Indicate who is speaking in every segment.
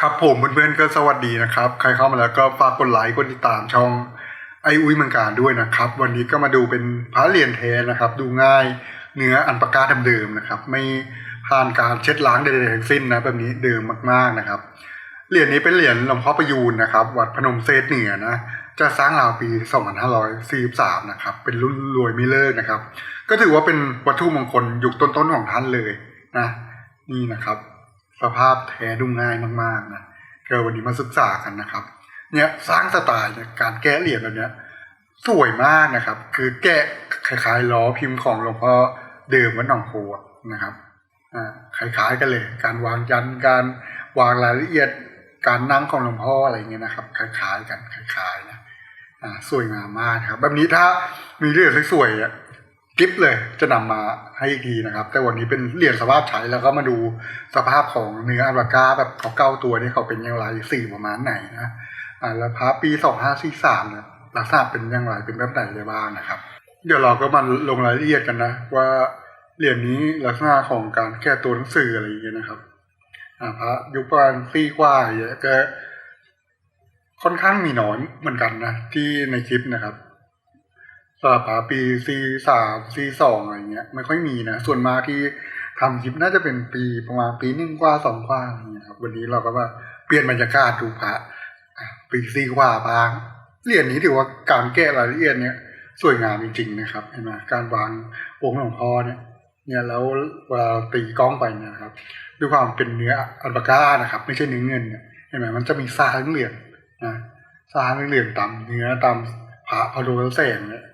Speaker 1: ครับผมเพื่อนๆก็สวัสดีนะครับ ใครเข้ามาแล้วก็ฝากกดไลค์กดติดตามช่องไออุ้ยเมืองการด้วยนะครับ วันนี้ก็มาดูเป็นพระเหรียญแท้นะครับ ดูง่ายเนื้ออันปากกาเดิมๆนะครับ ไม่ผ่านการเช็ดล้างใดๆทั้งสิ้นนะแบบนี้เดิมมากๆนะครับ เหรียญนี้เป็นเหรียญหลวงพ่อประยูนนะครับ วัดพนมเซตเหนือนะจะสร้างราวปี 2543 นะครับ เป็นรุ่นรวยไม่เลิกนะครับ ก็ถือว่าเป็นวัตถุมงคลยุคต้นๆของท่านเลยนะนี่นะครับ สภาพแท้ดูง่ายมากๆนะเดี๋ยววันนี้มาศึกษากันนะครับ เนี่ยสร้างสไตล์เนี่ยการแกะเหรียญแบบเนี้ยสวยมากนะครับ คือแกะคล้ายๆล้อพิมพ์ของหลวงพ่อเดิมวัดหนองโพนะครับอ่าคล้ายๆกันเลย การวางยันการวางรายละเอียด การนั่งของหลวงพ่ออะไรเงี้ยนะครับ คล้ายๆกันคล้ายๆนะอ่าสวยงามมากครับ แบบนี้ถ้ามีเหรียญสวยๆอะกิฟเลยจะนำมาให้อีกทีนะครับ แต่วันนี้เป็นเหรียญสภาพใช้แล้วก็มาดูสภาพของเนื้ออัลปากาแบบเขาเก้าตัวนี่เขาเป็นอย่างไรสีประมาณไหนนะอ่าแล้วพระปีสองห้าสี่สามเนี่ยลักษณะเป็นอย่างไรเป็นแบบไหนเลยบ้างนะครับ เดี๋ยวเราก็มาลงรายละเอียดกันนะ ว่าเหรียญนี้ลักษณะของการแก้ตัวหนังสืออะไรอย่างเงี้ยนะครับ พระยุคประมาณปีกว่าอย่างเงี้ยก็ค่อนข้างมีน้อยเหมือนกันนะ ที่ในคลิปนะครับสำหรับพระปีซีสามซีสองอะไรเงี้ยไม่ค่อยมีนะ ส่วนมากที่ทำคลิปน่าจะเป็นปีประมาณปีหนึ่งกว่าสองกว่าอย่างเงี้ยครับวันนี้เราก็ว่าเปลี่ยนบรรยากาศดูพระปีซีกว่าบางเรียญนี้ถือว่าการแก้รายละเอียดเนี่ยสวยงามจริงๆนะครับเห็นไหมการวางองค์หลวงพ่อเนี่ย เนี่ยแล้วเวลาตีกล้องไปเนี่ยครับ ด้วยความเป็นเนื้ออัลปาก้านะครับ ไม่ใช่เนื้อเงินเนี่ยเห็นไหมมันจะมีซาเหลืองๆนะซาเหลืองๆตามเนื้อตามผาพอโดนแสงเนี่ย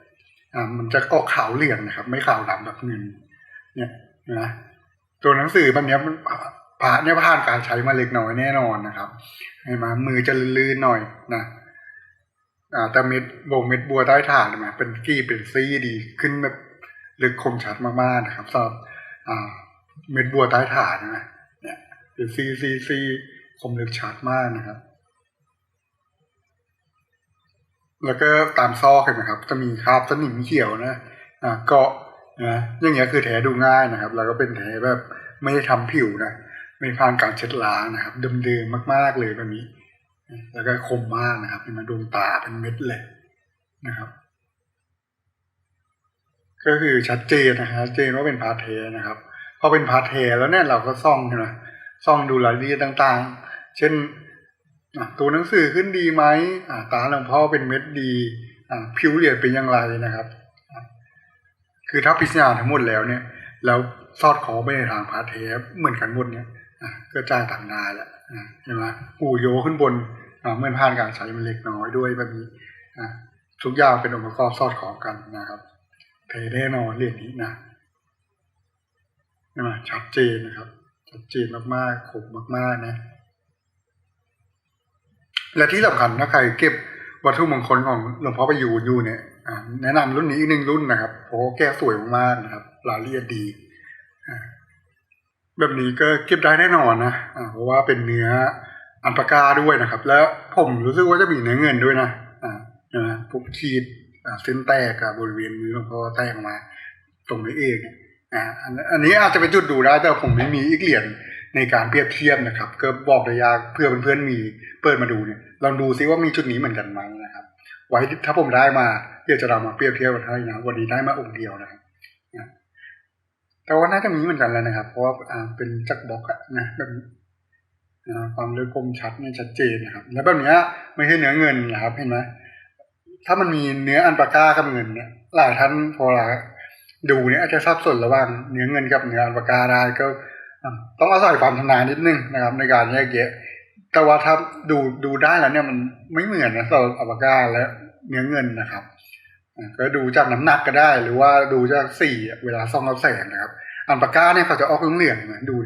Speaker 1: อ่ามันจะออกขาวเหลืองนะครับ ไม่ขาวดำแบบเงินเนี่ยนะตัวหนังสือบบเนี้ยมันผาเนี่ยผ่านการใช้มาเล็กน้อยแน่นอนนะครับเห็นไหมมือจะลื่นๆหน่อยนะอ่าแต่เม็ดโบกเม็ดบัวใต้ฐานเห็นไหมเป็นกี้เป็นซี่ดีขึ้นแบบลึกคมชัดมากๆนะครับสำหรับอ่าเม็ดบัวใต้ฐานนะ เนี่ยเป็นซีซีซีคมลึกชัดมากนะครับ แล้วก็ตามซอกเห็นไหมครับ จะมีคราบสนิมเขียวนะอ่าเกาะนะอย่างเงี้ยคือแท้ดูง่ายนะครับ แล้วก็เป็นแท้แบบไม่ได้ทำผิวนะไม่ผ่านการเช็ดล้างนะครับเดิมๆมาก ๆเลยแบบนี้ แล้วก็คมมากนะครับเป็นมาดวงตาเป็นเม็ดเลยนะครับ ก็คือชัดเจนนะครับชัดเจนว่าเป็นพาเทนะครับพอเป็นพาเทแล้วเนี่ยเราก็ซ่องใช่ไหม ซ่องดูรายละเอียดต่างๆ เช่นตัวหนังสือขึ้นดีไหมตาหลวงพ่อเป็นเม็ดดีผิวเหรียญเป็นอย่างไรนะครับ คือถ้าพิจารณาทั้งหมดแล้วเนี่ยแล้วสอดคล้อไปในทางพาร์ทเทเหมือนกันหมดเนี่ยก็จ่ายต่างได้และอะใช่ไหมหูโยขึ้นบนเมื่อผ่านการใช้มันเล็กน้อยด้วยแบบนี้ทุกอย่างเป็นองค์ประกอบสอดคล้องกันนะครับเทแน่นอนเรื่องนี้นะใช่ไหมชัดเจนนะครับ จีนมากๆคมมากๆนะ และที่สำคัญถ้าใครเก็บวัตถุมงคลของหลวงพ่อประยูนอยู่เนี่ยแนะนำรุ่นนี้อีกหนึ่งรุ่นนะครับเพราะแก้สวยมากๆนะครับรายละเอียดดีแบบนี้ก็เก็บได้แน่นอนนะเพราะว่าเป็นเนื้ออันปากาด้วยนะครับ แล้วผมรู้สึกว่าจะมีเนื้อเงินด้วยนะอ่านะผมขีดเส้นแตกบริเวณมือหลวงพ่อแตกออกมา ตรงนี้เองอ่า อันอันนี้อาจจะเป็นจุดดูได้แต่ผมไม่มีอีกเหรียญในการเปรียบเทียบนะครับ ก็บอกระยากเพื่อเพื่อนๆมีเปิดมาดูเนี่ยลองดูซิว่ามีจุดนี้เหมือนกันไหมนะครับ ไว้ถ้าผมได้มาเดี๋ยวจะเรามาเปรียบเทียบกันให้นะวันนี้ได้มาองค์เดียวนะครับแต่ว่าน่าจะมีเหมือนกันแล้วนะครับ เพราะว่าเป็นจักรบล็อกนะแบบความลึกคมชัดเนี่ยชัดเจนนะครับ แล้วแบบนี้ไม่ใช่เนื้อเงินนะครับเห็นไหมถ้ามันมีเนื้ออันปาก้ากับเงินเนี่ยหลายท่านพอละ ดูเนี่ยอาจจะสับสนระหว่างเนื้อเงินกับเนื้ออันปากาได้ก็ต้องอาศัยความชำนาญนิดนึงนะครับ ในการแยกแยะแต่ว่าถ้าดูดูได้แล้วเนี่ยมันไม่เหมือนนะสำหรับอัปากาและเนื้อเงินนะครับก็ดูจากน้ำหนักก็ได้ หรือว่าดูจากสีเวลาส่องกับแสงนะครับ อันปากาเนี่ยเขาจะออกเหลืองๆนดู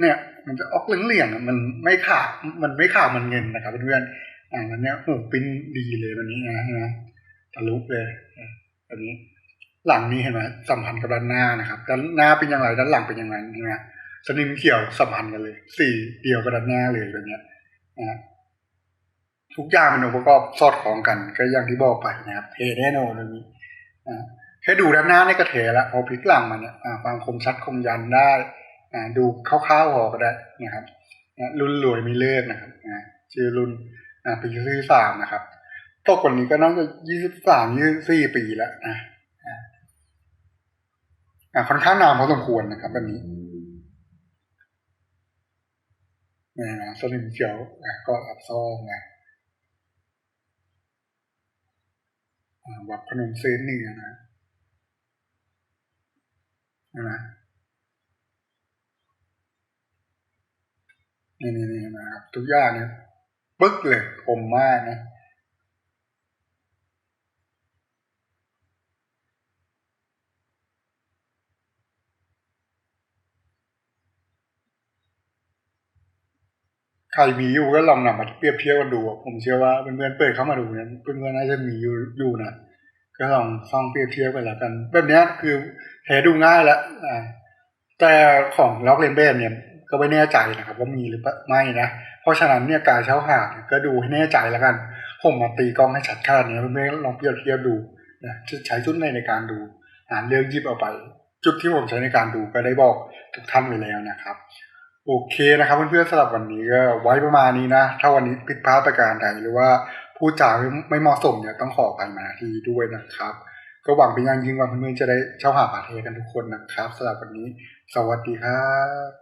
Speaker 1: เนี่ย มันจะออกเหลืองๆอะมันไม่ขาดมันไม่ขาดมันเงินนะครับเพื่อนๆอ่าอันเนี้ยโอ้ปิ้นดีเลยวันนี้นะใช่ไหมทะลุเลยอะอันนี้ หลังนี้เห็นไหมสัมพันธ์กับด้านหน้านะครับด้านหน้าเป็นอยังไงด้านหลังเป็นอยังไงใช่ไหมสนิมเขียวสัมพันธ์กันเลยสี่เดียวกับด้านหน้าเลยแบบเนี้ยนะทุกอย่างเป็นองค์ประกอบสอดคล้องกัน ก็อย่างที่บอกไปนะครับเทแน่นอนเลยนี้อ่าแค่ดูด้านหน้านี่ก็เทแล้วพอพลิกหลังมาเนี่ยความคมชัดคมยันได้อ่าดูคร่าวๆพอก็ได้นี่ยครับนี่ยรุ่นรวยม่เลิกนะครับอ่าชื่อรุ่นอ่าปีที่สามนะครับตกกว่านี้ก็น่าจะยี่สิบสามยี่สี่ปีแล้วนะ ค่อนข้างนานพอสมควรนะครับแบบนี้เนี่ยนะสลิมเขียวอะก็อับซ่องนะอ่าวัดพนมเซนนี่นะนะนี่นี่นี่นะครับทุกอย่างเนี่ยปึ๊กเลยคมมากนะ ใครมีอยู่ก็ลองนำมาเปรียบเทียบกันดู ผมเชื่อว่าเพื่อนๆเปิดเข้ามาดูเนี่ยเพื่อนๆน่าจะมีอยู่อยู่นะก็ลองฟังเปรียบเทียบกันแล้วกัน แบบนี้คือแท้ดูง่ายแล้วแต่ของล็อกเลนเบนเนี่ยก็ไม่แน่ใจนะครับว่ามีหรือไม่นะเพราะฉะนั้นเนี่ยการเช่าหาดก็ดูให้แน่ใจแล้วกัน ผมมาตีกล้องให้ชัดขนาดนี้เพื่อนๆลองเปรียบเทียบดูนะจะใช้ชุดไหนในการดูอ่านเลือกยิบเอาไป จุดที่ผมใช้ในการดูก็ได้บอกทุกท่านไปแล้วนะครับ โอเคนะครับเพื่อนๆสำหรับวันนี้ก็ไว้ประมาณนี้นะ ถ้าวันนี้ผิดพลาดประการใดหรือว่าพูดจาไม่ไม่เหมาะสมเนี่ยต้องขอไปมาทีด้วยนะครับ ก็หวังเป็นอย่างยิ่งว่าเพื่อนๆจะได้เช่าหาปาเทกันทุกคนนะครับสำหรับวันนี้ สวัสดีครับ